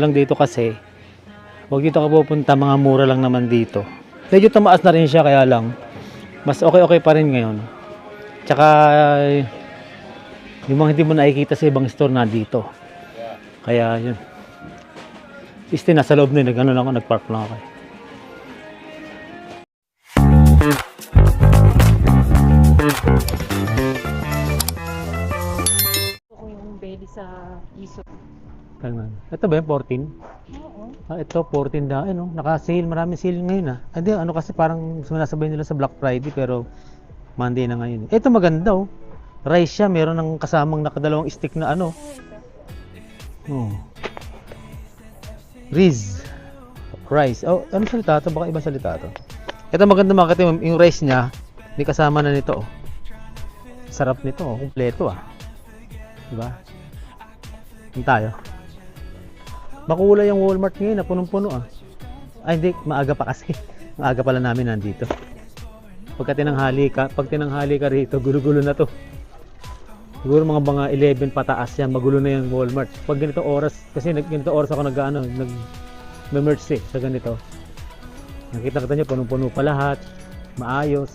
lang dito kasi, huwag dito ka pupunta, mga mura lang naman dito. Medyo tumaas na rin siya, kaya lang, mas okay-okay pa rin ngayon. Tsaka, yung mga hindi mo nakikita sa ibang store na dito. Kaya, yun. Isti, nasa loob na yun, nag-ano lang ako, nag-park lang ako. Gusto ko yung belly sa iso. Kaya, ito ba yung 14? Oo. Ah, ito 14 na, ano, naka-sale, maraming sale ngayon ah. Hindi, ano kasi parang sinasabay nila sa Black Friday pero Monday na ngayon. Ito maganda oh. Rice siya, meron ng kasamang nakadalawang stick na ano. Oh. Riz. Rice. Oh, ano salita to? Baka ibang salita to. Ito maganda makita yung, yung rice niya, may kasama na nito oh. Sarap nito oh, kumpleto ah. Diba? Yung tayo. Makulay yung Walmart ngayon na punong-puno ah. Ay hindi, maaga pa kasi. maaga pala namin nandito. Pagka tinanghali ka, pag tinanghali ka rito, gulo-gulo na to. Siguro mga mga 11 pataas yan, magulo na yung Walmart. Pag ganito oras, kasi ganito oras ako nag ano, nag merge eh, sa ganito. Nakita kita nyo, punong-puno pa lahat. Maayos.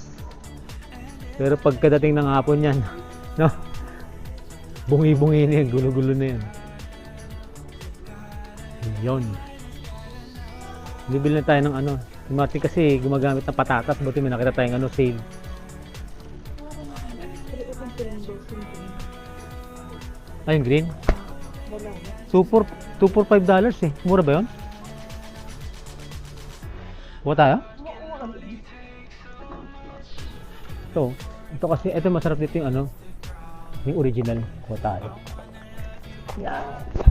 Pero pagkadating ng hapon yan, no? Bungi-bungi na yan, gulo-gulo na yan. Yun. Bibili na tayo ng ano. Martin kasi gumagamit ng patatas. Buti may nakita tayong ano, sale. Ay, yung green. 2 for, 2 for 5 dollars eh. Mura ba yun? Kuha tayo? Ito. Ito kasi, ito masarap dito yung ano. Yung original. Kuha tayo. Yan.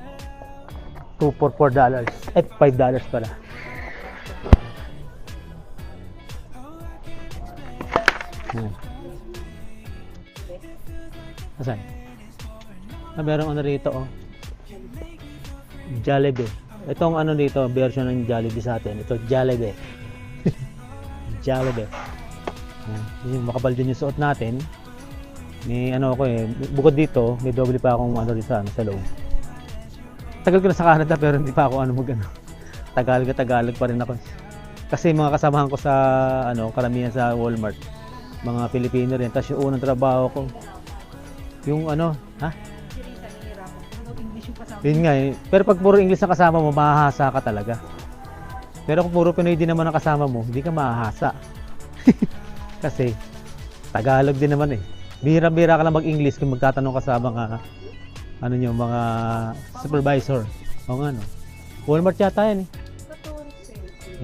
2 for 4 dollars. Eh, 5 dollars pala. Yan. Asan? Ah, meron ano rito oh. Jollibee. Itong ano dito, version ng Jollibee sa atin. Ito, Jollibee. Jollibee. Yan. Yung makapal din yung suot natin. May ano ako eh, bukod dito, may doble pa akong ano sa, ano, sa loob. Tagal ko na sa Canada pero hindi pa ako ano mag ano. Tagalog Tagalog pa rin ako. Kasi mga kasamahan ko sa ano, karamihan sa Walmart, mga Pilipino rin. Tapos yung unang trabaho ko, yung ano, ha? Yun nga eh. Pero pag puro English ang kasama mo, mahahasa ka talaga. Pero kung puro Pinoy din naman ang kasama mo, hindi ka mahahasa. Kasi, Tagalog din naman eh. Bihira-bihira ka lang mag-English kung magtatanong ka sa mga, ano nyo, mga supervisor. O nga no. Walmart yata yan eh.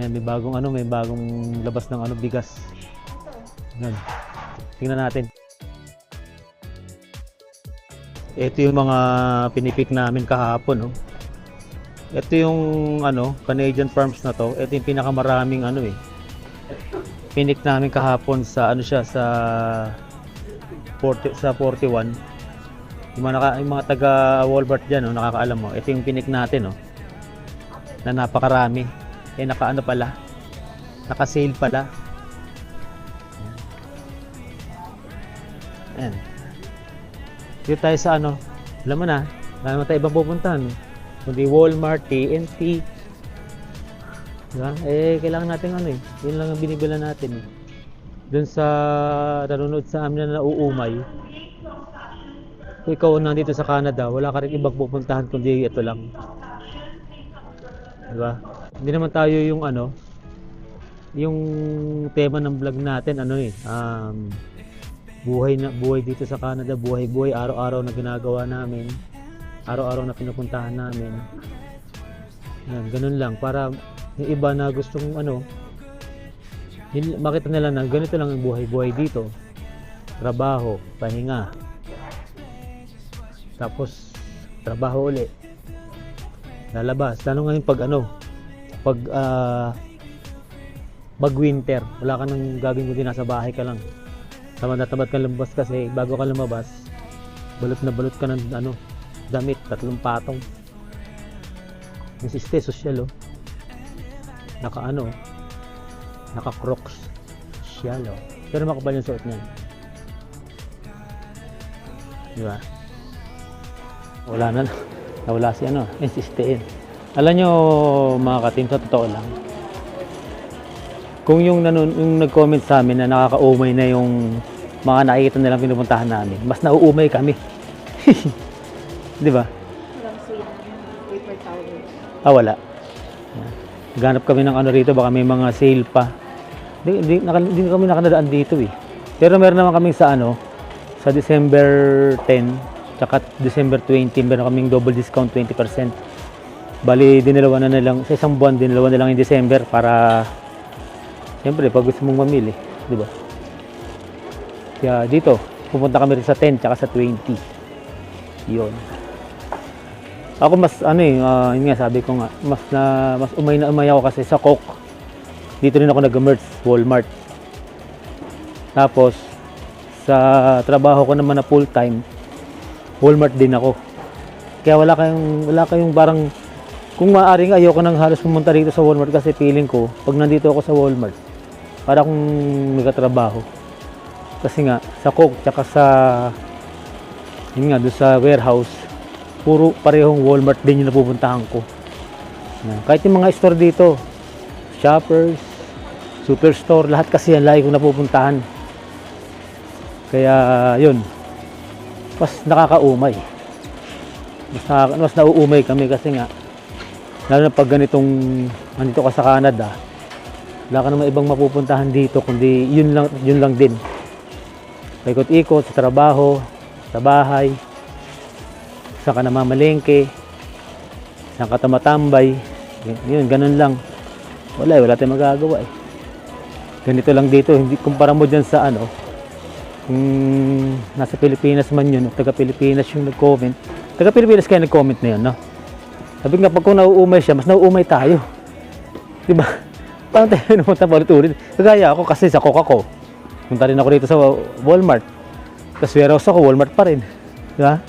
Yan, may bagong ano, may bagong labas ng ano, bigas. Yan. Tingnan natin. Ito yung mga pinipik namin kahapon, no. Ito yung ano, Canadian Farms na to. Ito yung pinakamaraming ano eh. Pinik namin kahapon sa ano siya sa 40 sa 41. Yung mga, naka, yung mga taga Walmart diyan, no, nakakaalam mo. Ito yung pinik natin, no. Na napakarami. Eh naka ano pala? Naka-sale pala. Ayan. Dito tayo sa ano, alam mo na, wala naman tayo ibang pupuntahan. Kundi Walmart, TNT. Diba? Eh, kailangan natin ano eh. Yun lang ang binibila natin eh. Doon sa nanonood sa amin na nauumay. Ikaw nandito sa Canada, wala ka rin ibang pupuntahan kundi ito lang. Diba? Hindi naman tayo yung ano, yung tema ng vlog natin ano eh, um, buhay na buhay dito sa Canada, buhay buhay araw-araw na ginagawa namin, araw-araw na pinupuntahan namin. Yan, ganun lang para yung iba na gustong ano, makita nila na ganito lang ang buhay-buhay dito. Trabaho, pahinga. Tapos trabaho uli. Lalabas. Lalo ngayon pag ano, pag ah, mag winter, wala ka nang gagawin kundi nasa bahay ka lang. Tamad na tamad ka lumabas kasi bago ka lumabas, balot na balot ka ng ano, damit, tatlong patong. Yung siste, social oh. Naka ano, naka crocs. Siya oh. Pero makapal yung suot niyan. Di ba? Wala na. Nawala si ano, siste yun. Alam nyo, mga katim, sa totoo lang, kung yung, nanon, yung nag-comment sa amin na nakakaumay na yung mga nakikita nilang pinupuntahan namin, mas nauumay kami. Di ba? Walang sale. Paper towel. Ah, wala. Ganap kami ng ano rito, baka may mga sale pa. Di, di, naka, di kami nakadadaan dito eh. Pero meron naman kami sa ano, sa December 10, tsaka December 20, meron kaming double discount 20%. Bali, dinalawa na nilang, sa isang buwan, dinalawa na lang yung December para, siyempre, pag gusto mong mamili, di ba? Kaya dito, pupunta kami rin sa 10 tsaka sa 20. Yun. Ako mas ano eh, ah, yun nga sabi ko nga, mas na mas umay na umay ako kasi sa Coke. Dito rin ako nag-merge Walmart. Tapos sa trabaho ko naman na full time, Walmart din ako. Kaya wala kayong wala kayong parang kung maaaring ayoko nang halos pumunta rito sa Walmart kasi feeling ko pag nandito ako sa Walmart para akong nagtatrabaho. Kasi nga sa Coke tsaka sa yun nga doon sa warehouse puro parehong Walmart din yung napupuntahan ko. Kahit yung mga store dito, shoppers, superstore, lahat kasi yan lagi kong napupuntahan. Kaya yun, mas nakakaumay. Mas, nakaka, mas nauumay kami kasi nga, lalo na pag ganitong, nandito ka sa Canada, wala ka naman ibang mapupuntahan dito, kundi yun lang, yun lang din. Paikot-ikot sa trabaho, sa bahay, saan ka namamalengke, saan ka tumatambay, yun, ganun lang. Wala eh, wala tayong magagawa eh. Ganito lang dito, hindi kumpara mo dyan sa ano, kung nasa Pilipinas man yun, o taga Pilipinas yung nag-comment, taga Pilipinas kaya nag-comment na yun, no? Sabi nga, pag kung nauumay siya, mas nauumay tayo. Di ba? Paano tayo namunta pa ulit-ulit? Kagaya ako kasi sa Coca ko. Punta rin ako dito sa Walmart. Tapos warehouse ako, Walmart pa rin. Di ba?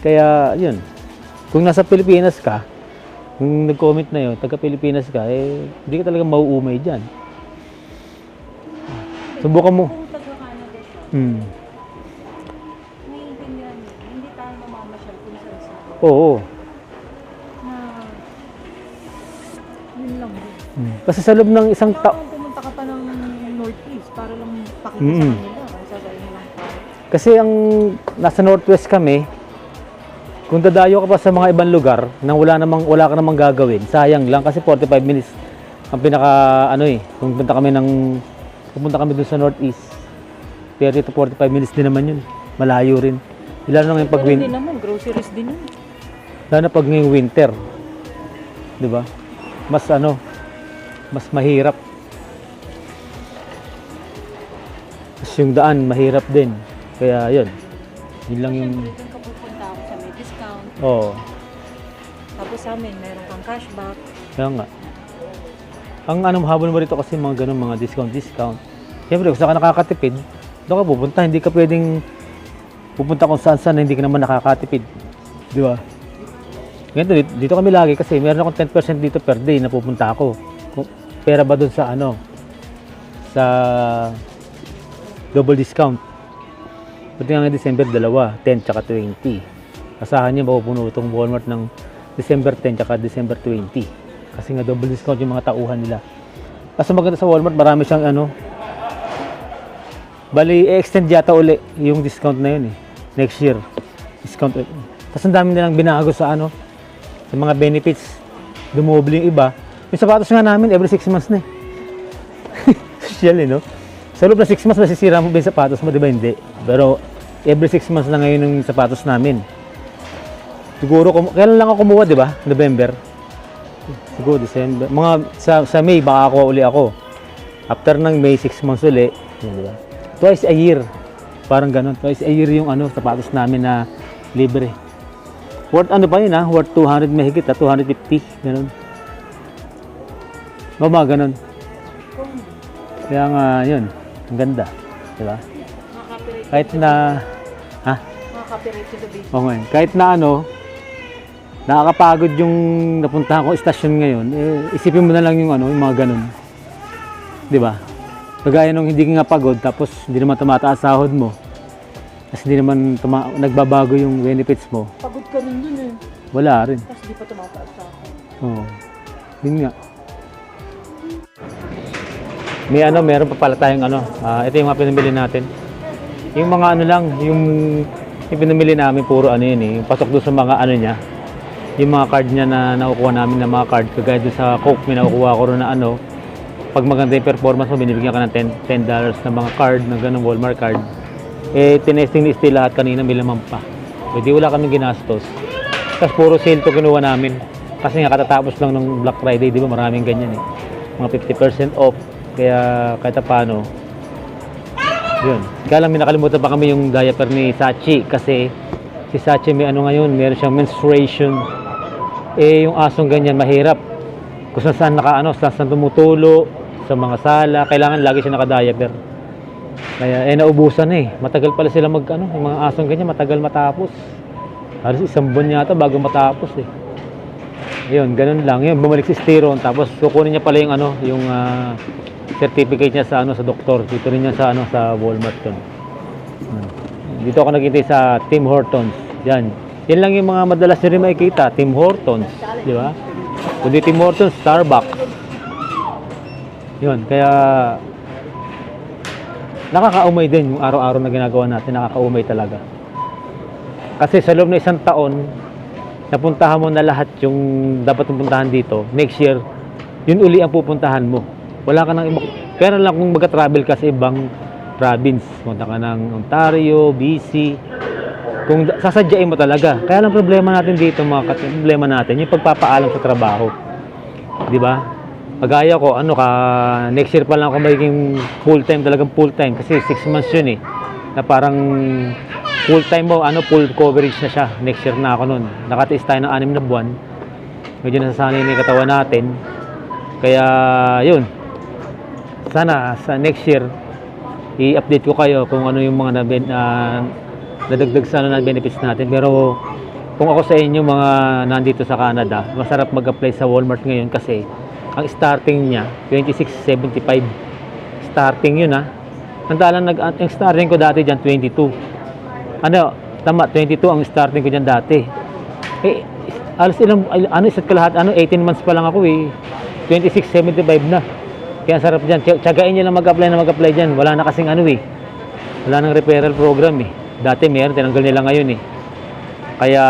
Kaya, yun. Kung nasa Pilipinas ka, kung nag-comment na yun, taga Pilipinas ka, eh, hindi ka talaga mauumay dyan. Subukan mo. Hmm. naiintindihan niya. Hindi tayo mamamasyal kung saan saan. Oo. Na, yun lang. Hmm. Kasi sa loob ng isang ta... kung pumunta ka pa ng Northeast para lang pakita Mm. sa kanila, sasabihin lang pa. Kasi ang nasa Northwest kami, kung dadayo ka pa sa mga ibang lugar nang wala namang wala ka namang gagawin, sayang lang kasi 45 minutes ang pinaka ano eh, kung punta kami ng pupunta kami dun sa Northeast. 30 to 45 minutes din naman yun. Malayo rin. Lalo na ngayong pag Pero win, din naman, groceries din yun. lalo na pag ngayong winter. 'Di ba? Mas ano, mas mahirap. Tapos yung daan, mahirap din. Kaya yun. Yun lang yung... Siyempre, doon ka pupunta ako sa may discount. Oo. Tapos sa amin, meron kang cashback. Kaya nga. Ang ano, habol mo rito kasi mga ganun, mga discount, discount. Siyempre, kung saan ka nakakatipid, doon ka pupunta. Hindi ka pwedeng pupunta kung saan saan na hindi ka naman nakakatipid. Di ba? Ganito, dito, dito kami lagi kasi meron akong 10% dito per day na pupunta ako. Kung- Pera ba doon sa ano? Sa double discount. Pati nga December, dalawa, 10 tsaka 20. Asahan niyo mapupuno itong Walmart ng December 10 tsaka December 20. Kasi nga double discount yung mga tauhan nila. Kasi maganda sa Walmart, marami siyang ano. Bali, i-extend yata uli yung discount na yun eh. Next year. Discount ulit. Tapos ang dami nilang binago sa ano, sa mga benefits. Dumoble yung iba. Yung sapatos nga namin, every 6 months na eh. Social eh, no? Sa loob na 6 months, masisira mo ba yung sapatos mo, di ba? Hindi. Pero, every 6 months na ngayon yung sapatos namin. Siguro, kailan lang ako kumuha, di ba? November. Siguro, December. Mga, sa, sa May, baka ako uli ako. After ng May, 6 months uli. Yun, di ba? Twice a year. Parang ganun. Twice a year yung ano, sapatos namin na libre. Worth ano pa yun ha? Worth 200 mahigit ha? 250. Ganun. Mga ganun. Kaya nga, yun. Ang ganda. Di ba? mga copyright, Kahit na, ha? mga copyright to the. Oo. Kahit na ano, nakakapagod yung napuntahan ko istasyon ngayon, eh, isipin mo na lang yung ano, yung mga ganun. Di ba? Kagaya nung hindi ka nga pagod, tapos hindi naman tumataas sahod mo. Tapos hindi naman tuma- nagbabago yung benefits mo. Pagod ka rin dun eh. Wala rin. Tapos di pa tumataas sa akin. Oo. Yun nga. May ano, meron pa pala tayong ano. ah, ito yung mga pinamili natin. Yung mga ano lang, yung, yung pinamili namin puro ano yun eh. Yung pasok doon sa mga ano niya. Yung mga card niya na nakukuha namin na mga card. Kagaya doon sa Coke, may nakukuha ko rin na ano. Pag maganda yung performance mo, binibigyan ka ng 10, 10 dollars na mga card, ng ganong Walmart card. Eh, tinesting ni Steve lahat kanina, may laman pa. Pwede wala kaming ginastos. Tapos puro sale to kinuha namin. Kasi nga katatapos lang ng Black Friday, di ba maraming ganyan eh. Mga 50% off. Kaya kahit paano, yun. Kaya lang may nakalimutan pa kami yung diaper ni Sachi kasi si Sachi may ano ngayon, meron siyang menstruation. Eh yung asong ganyan mahirap. Kung saan saan naka saan saan tumutulo, sa mga sala, kailangan lagi siya naka-diaper. Kaya eh naubusan eh. Matagal pala sila mag ano, yung mga asong ganyan matagal matapos. Halos isang buwan yata bago matapos eh. Ayun, ganun lang. Yun, bumalik si Styron tapos kukunin niya pala yung ano, yung ah, certificate niya sa ano sa doktor. Dito rin niya sa ano sa Walmart yun. Hmm. Dito ako nakita sa Tim Hortons. Yan. Yan lang yung mga madalas nyo rin makikita. Tim Hortons. Di ba? Kundi Tim Hortons, Starbucks. Yun. Kaya nakakaumay din yung araw-araw na ginagawa natin. Nakakaumay talaga. Kasi sa loob ng isang taon, napuntahan mo na lahat yung dapat mong puntahan dito. Next year, yun uli ang pupuntahan mo. Wala ka nang ibang... Pero lang kung mag-travel ka sa ibang province. Punta ka ng Ontario, BC. Kung sasadyain mo talaga. Kaya lang problema natin dito, mga problema natin, yung pagpapaalam sa trabaho. Di ba? Pagaya ko, ano ka, next year pa lang ako magiging full-time, talagang full-time. Kasi 6 months yun eh. Na parang full-time mo, ano, full coverage na siya. Next year na ako nun. Nakatiis tayo ng 6 na buwan. Medyo nasasanay na yung katawan natin. Kaya, yun. Sana sa next year, i-update ko kayo kung ano yung mga naben, ah, nadagdag sa ano na benefits natin. Pero kung ako sa inyo mga nandito sa Canada, masarap mag-apply sa Walmart ngayon kasi ang starting niya 26.75. Starting yun ha. Nandalan nag ang starting ko dati diyan 22. Ano, tama 22 ang starting ko diyan dati. Eh alas ilang ano isa't kalahat ano 18 months pa lang ako eh. 26.75 na. Kaya sarap diyan. Tiyagain niyo lang mag-apply na mag-apply diyan. Wala na kasing ano eh. Wala nang referral program eh. Dati meron, tinanggal nila ngayon eh. Kaya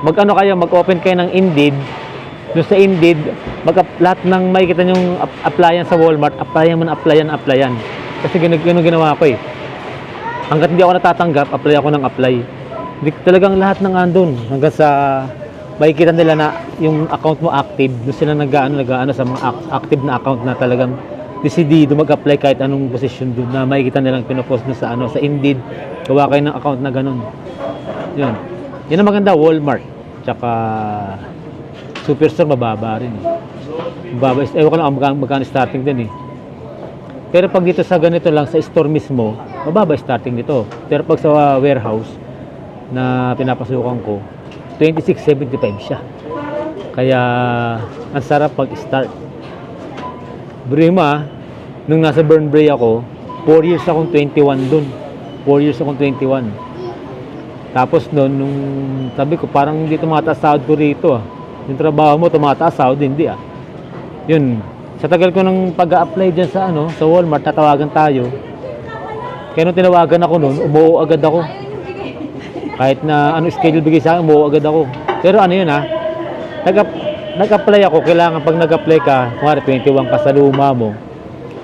mag-ano kayo, mag-open kayo ng Indeed. Doon sa Indeed, mag lahat ng makikita ap- applyan sa Walmart, applyan mo na applyan, applyan. Kasi ganun, ganun ginawa ko eh. Hanggat hindi ako natatanggap, apply ako ng apply. Hindi, talagang lahat ng andun. Hanggang sa makikita nila na yung account mo active. Doon sila nag-ano, nag-ano sa mga ac- active na account na talagang decidido mag-apply kahit anong position doon na makikita nilang pinopost na sa ano sa Indeed. Gawa kayo ng account na ganun. Yun. Yan ang maganda, Walmart. Tsaka Superstore, mababa rin. eh. Mababa. Ewan ko lang ang magkano, magkano starting din eh. Pero pag dito sa ganito lang, sa store mismo, mababa starting dito. Pero pag sa warehouse na pinapasukan ko, 26.75 siya. Kaya, ang sarap pag-start. Brima, nung nasa Burnbrae ako, 4 years akong 21 dun. 4 years akong 21. Tapos noon, nung sabi ko, parang hindi tumataas sahod ko rito ah. Yung trabaho mo, tumataas sahod, hindi ah. Yun, sa tagal ko nang pag-a-apply dyan sa ano, sa Walmart, tatawagan tayo. Kaya nung tinawagan ako noon, umuo agad ako. Kahit na ano schedule bigay sa akin, umuo agad ako. Pero ano yun ah, nag nag-apply ako, kailangan pag nag-apply ka, kumari 21 ka sa luma mo,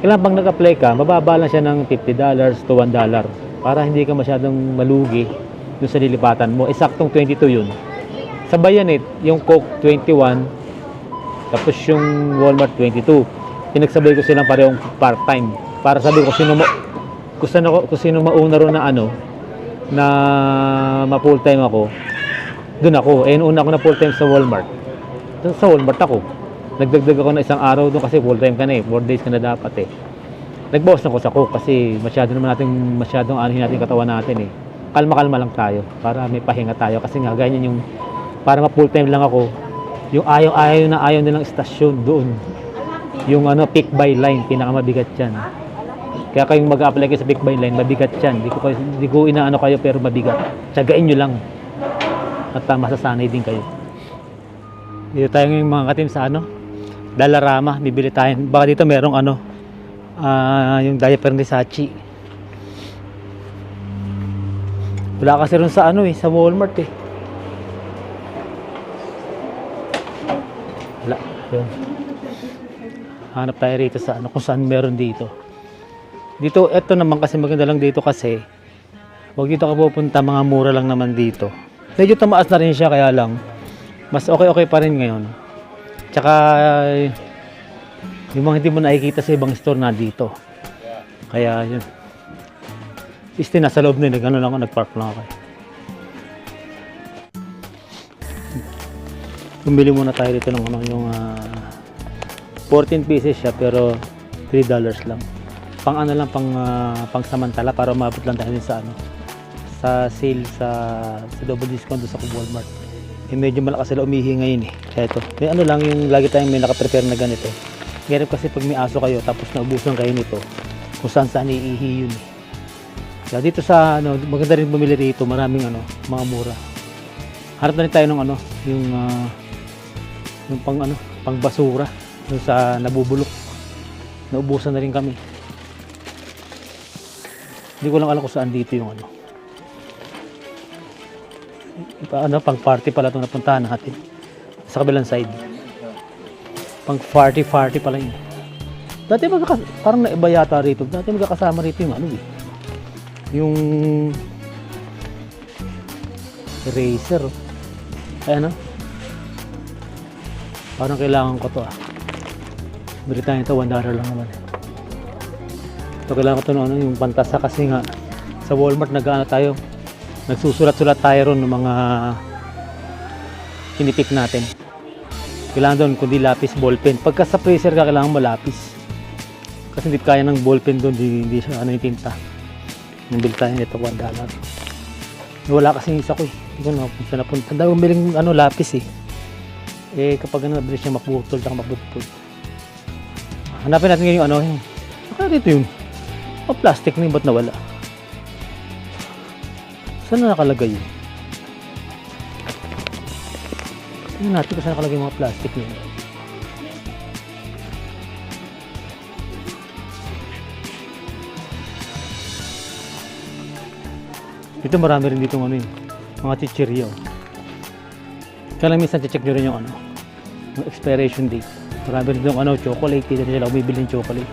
kailangan pag nag-apply ka, mababa lang siya ng $50 to $1 para hindi ka masyadong malugi dun sa lilipatan mo. Isaktong 22 yun. Sa Bayanet, yung Coke 21, tapos yung Walmart 22. Pinagsabay ko silang parehong part-time. Para sabi ko sino mo kung sino, kung sino mauna ron na ano na ma-full-time ako. Doon ako. Eh, una ako na full-time sa Walmart. Doon sa Walmart ako. Nagdagdag ako na isang araw doon kasi full-time ka na eh. 4 days ka na dapat eh. Nagbawas na ako sa Coke kasi masyado naman natin masyadong anuhin natin katawan natin eh. Kalma-kalma lang tayo para may pahinga tayo kasi nga ganyan yung para ma full time lang ako yung ayaw-ayaw na ayaw nilang istasyon doon yung ano pick by line pinakamabigat yan kaya kayong mag-apply kayo sa pick by line mabigat yan di ko, kayo- di ko inaano kayo pero mabigat tsagain nyo lang at uh, masasanay din kayo Dito tayo ngayon mga katim sa ano? Dalarama, bibili tayo. Baka dito merong ano, ah yung diaper ni Sachi. Wala kasi rin sa ano eh, sa Walmart eh. Wala. Yun. Hanap tayo rito sa ano, kung saan meron dito. Dito, eto naman kasi maganda lang dito kasi Huwag dito ka pupunta, mga mura lang naman dito. Medyo tumaas na rin siya, kaya lang, mas okay-okay pa rin ngayon. Tsaka, yung mga hindi mo nakikita sa ibang store na dito. Kaya, yun. Isti, nasa loob na yun, nag-ano lang ako, nag-park lang ako. Bumili muna tayo dito ng ano, yung ah, 14 pieces siya, pero 3 dollars lang. Pang ano lang, pang, ah, pang samantala, para umabot lang tayo sa ano, sa sale sa sa double discount sa Walmart. Eh medyo malakas sila umihi ngayon eh. Kaya ito. May ano lang yung lagi tayong may nakaprepare na ganito. Ganyan kasi pag may aso kayo tapos naubusan kayo nito, kung saan saan iihi yun eh. Kaya dito sa ano, maganda rin bumili rito, maraming ano, mga mura. Harap na rin tayo ng ano, yung ah, yung pang ano, pang basura yung sa nabubulok. Naubusan na rin kami. Hindi ko lang alam kung saan dito yung ano. Ipa, ano, pang party pala itong napuntahan natin. Sa kabilang side. Pang party party pala yun. Dati magkakas parang naiba yata rito. Dati magkakasama rito yung ano eh. Yung eraser. Ay ano? Parang kailangan ko to ah. Bili tayo ito, 1 dollar lang naman. Ito kailangan ko to ano, yung pantasa kasi nga sa Walmart nag-ano tayo, nagsusulat-sulat tayo ron ng mga tinipik natin. Kailangan doon, kundi lapis, ballpen. Pagka sa freezer ka, kailangan mo lapis. Kasi hindi kaya ng ballpen doon, hindi, hindi siya ano yung tinta. Nabili tayo nito, 1 dollar. Wala kasi yung isa ko eh. Hindi ko na kung saan napunta. Ang dami ano, lapis eh. Eh, kapag ano, nabili siya maputol, saka maputol. Hanapin natin ngayon yung ano, yung, baka dito yun. O plastic na yun, ba't nawala? Saan na nakalagay yun? Tingnan natin kung saan nakalagay yung mga plastic na yun. Dito marami rin dito ano yun, mga chichiryo. Kaya lang minsan check nyo rin yung ano, yung expiration date. Marami rin yung ano, chocolate, dito sila bumibili ng chocolate.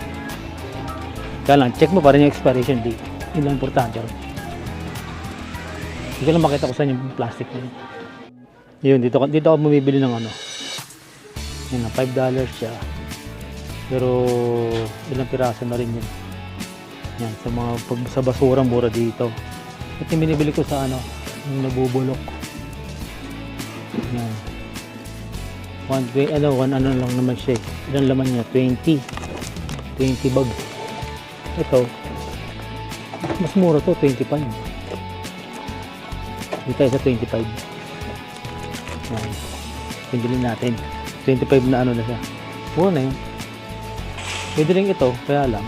Kaya lang, check mo pa rin yung expiration date. Yun lang importante rin. Hindi ko lang makita ko saan yung plastic na yun. Yun, dito, dito ako bumibili ng ano. Yan, 5 dollars siya. Pero ilang piraso na rin yun. Yan, sa mga pag, sa basura mura dito. Ito yung binibili ko sa ano, yung nabubulok. Yan. One, twe- ano, one ano lang naman siya eh. Ilan laman niya? 20. 20 bag. Ito, mas mura to, 25. Dito tayo sa 25. Yan. Pindili natin. 25 na ano na siya. Mura na yun. Pwede rin ito, kaya lang.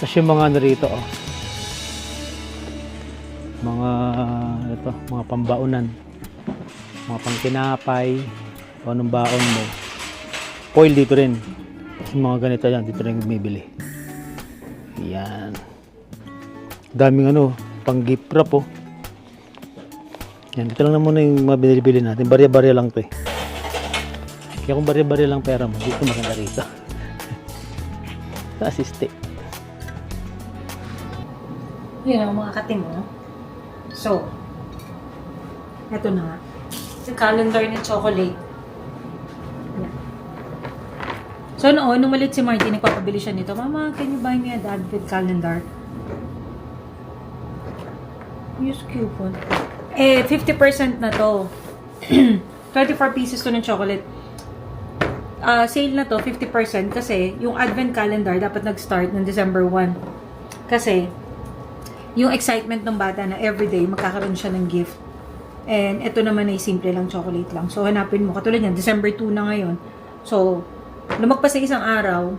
Kasi yung mga ano rito, oh. Mga, ito, mga pambaunan. Mga pangkinapay. O anong baon mo. Foil dito rin. Mga ganito yan, dito rin bumibili. Yan. Daming ano, pang gift wrap oh. Yan, ito lang na muna yung mga binili natin. Barya-barya lang to eh. Kaya kung barya-barya lang pera mo, dito maganda rito. sa assiste. Yun ang mga katim mo. So, eto na nga. Calendar ni chocolate. So noon, nung malit si Marty, nagpapabili siya nito, Mama, can you buy me an advent calendar? Use coupon. Eh, 50% na to. 24 pieces to ng chocolate. Ah, sale na to, 50% kasi yung advent calendar dapat nag-start ng December 1. Kasi, yung excitement ng bata na everyday magkakaroon siya ng gift. And ito naman ay simple lang, chocolate lang. So, hanapin mo. Katulad yan, December 2 na ngayon. So, lumagpas sa isang araw,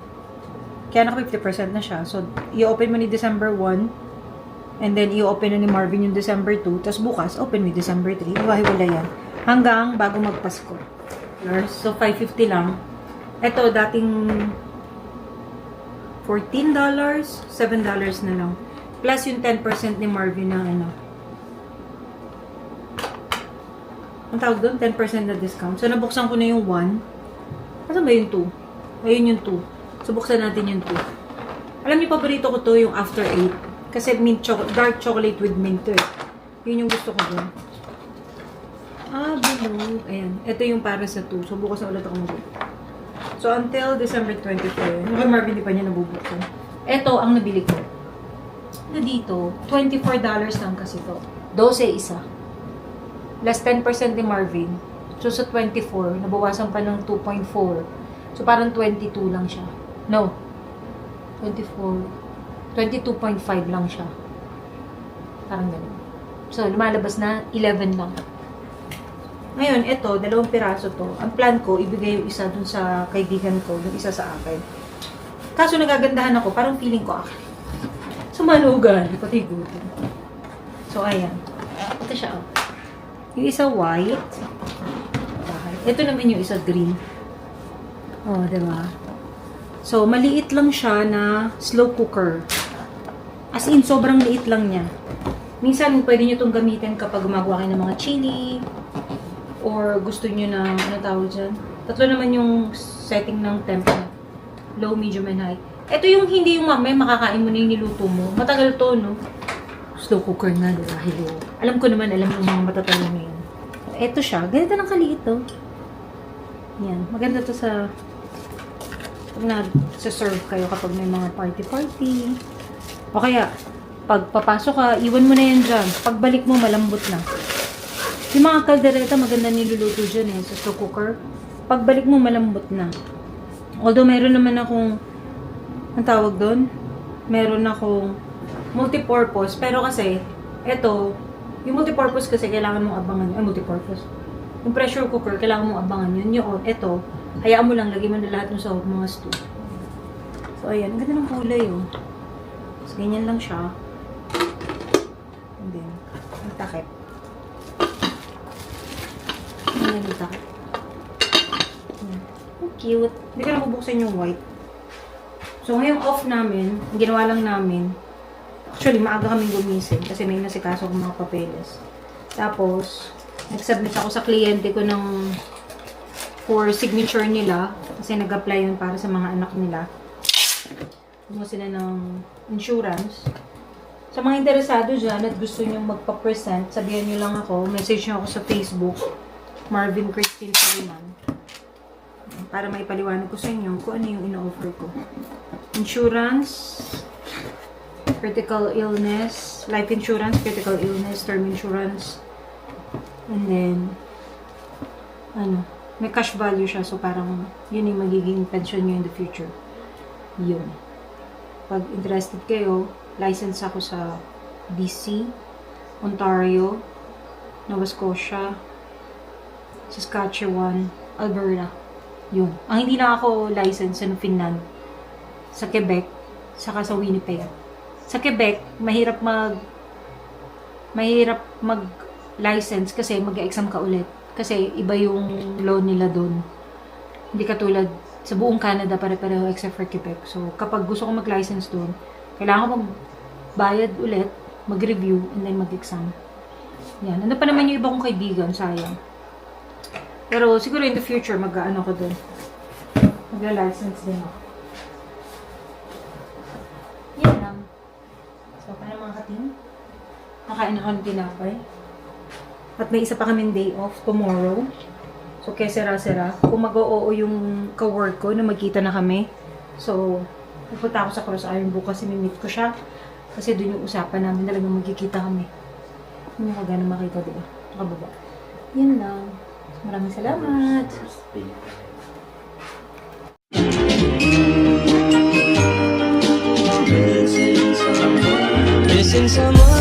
kaya naka 50% na siya. So, i-open mo ni December 1, and then i-open na ni Marvin yung December 2, tapos bukas, open mo December 3. Iwahiwala yan. Hanggang bago magpasko. So, 550 lang. Ito, dating $14, $7 na lang. Plus yung 10% ni Marvin na ano. Ang tawag doon, 10% na discount. So, nabuksan ko na yung 1. Asan ba yung 2? Ayun yung 2. So, buksan natin yung 2. Alam niyo, paborito ko to yung After 8. Kasi mint choco- dark chocolate with mint to eh. Yun yung gusto ko doon. Ah, bilog. Ayan. Ito yung para sa 2. So, bukas na ulit ako mag So, until December 24. Yung kay Marvin, di pa niya nabubuksan. Ito ang nabili ko. Na dito, $24 lang kasi to. 12 isa. Less 10% ni Marvin. So, sa 24, nabawasan pa ng 2.4. So, parang 22 lang siya. No. 24. 22.5 lang siya. Parang ganun. So, lumalabas na 11 lang. Ngayon, ito, dalawang piraso to. Ang plan ko, ibigay yung isa dun sa kaibigan ko, yung isa sa akin. Kaso nagagandahan ako, parang feeling ko akin. Sumanugan, pati gutom. So, ayan. Ito siya, oh. Yung isa white. Ito naman yung isa green. Oh, diba? So, maliit lang siya na slow cooker. As in, sobrang liit lang niya. Minsan, pwede nyo itong gamitin kapag gumagawa kayo ng mga chili, or gusto nyo na, ano tawag dyan? Tatlo naman yung setting ng temp. Low, medium, and high. Ito yung hindi yung mamay makakain mo na yung niluto mo. Matagal to, no? Slow cooker na, dahil Alam ko naman, alam ng mga matatalo na yun. Ito siya. Ganito lang kaliit to. Yan. Maganda to sa pag nag-serve kayo kapag may mga party-party. O kaya, pag papasok ka, iwan mo na yan dyan. Pagbalik mo, malambot na. Yung mga kaldereta, maganda niluluto dyan eh, sa slow cooker. Pagbalik mo, malambot na. Although, meron naman akong, ang tawag doon? Meron akong multipurpose. Pero kasi, eto, yung multipurpose kasi kailangan mong abangan yun. Ay, multipurpose. Yung pressure cooker, kailangan mong abangan yun. Yung, eto, hayaan mo lang, lagay mo na lahat sa mga stew. So, ayan. Ang ganda ng kulay, oh. So, ganyan lang siya. And then, ang takip. Ganyan ang takip. Ang cute. Hindi ko na bubuksan yung white. So, ngayong off namin, ginawa lang namin, actually, maaga kaming gumising kasi may nasikaso akong mga papeles. Tapos, nag-submit ako sa kliyente ko ng for signature nila kasi nag-apply yun para sa mga anak nila. Kumuha sila ng insurance. Sa mga interesado dyan at gusto nyo magpa-present, sabihan nyo lang ako, message nyo ako sa Facebook, Marvin Christine Saliman. Para may paliwanag ko sa inyo kung ano yung ino-offer ko. Insurance, critical illness, life insurance, critical illness, term insurance, and then, ano, may cash value siya, so parang yun yung magiging pension nyo in the future. Yun. Pag interested kayo, license ako sa BC, Ontario, Nova Scotia, Saskatchewan, Alberta. Yun. Ang hindi na ako license sa Finland, sa Quebec, saka sa Winnipeg. Sa Quebec, mahirap mag mahirap mag license kasi mag-exam ka ulit. Kasi iba yung law nila doon. Hindi katulad sa buong Canada pare-pareho except for Quebec. So, kapag gusto ko mag-license doon, kailangan ko magbayad ulit, mag-review, and then mag-exam. Yan. Ano pa naman yung iba kong kaibigan, sayang. Pero siguro in the future, mag-ano ko doon. Mag-license din ako. Nakain ako ng tinapay. At may isa pa kaming day off tomorrow. So, kaya sera-sera. Kung mag-oo yung ka-work ko na magkita na kami. So, pupunta ako sa Cross Iron bukas. Mimit ko siya. Kasi doon yung usapan namin talagang magkikita kami. Hindi ko gano'n makita, diba? Nakababa. Yan lang. Maraming salamat. Missing someone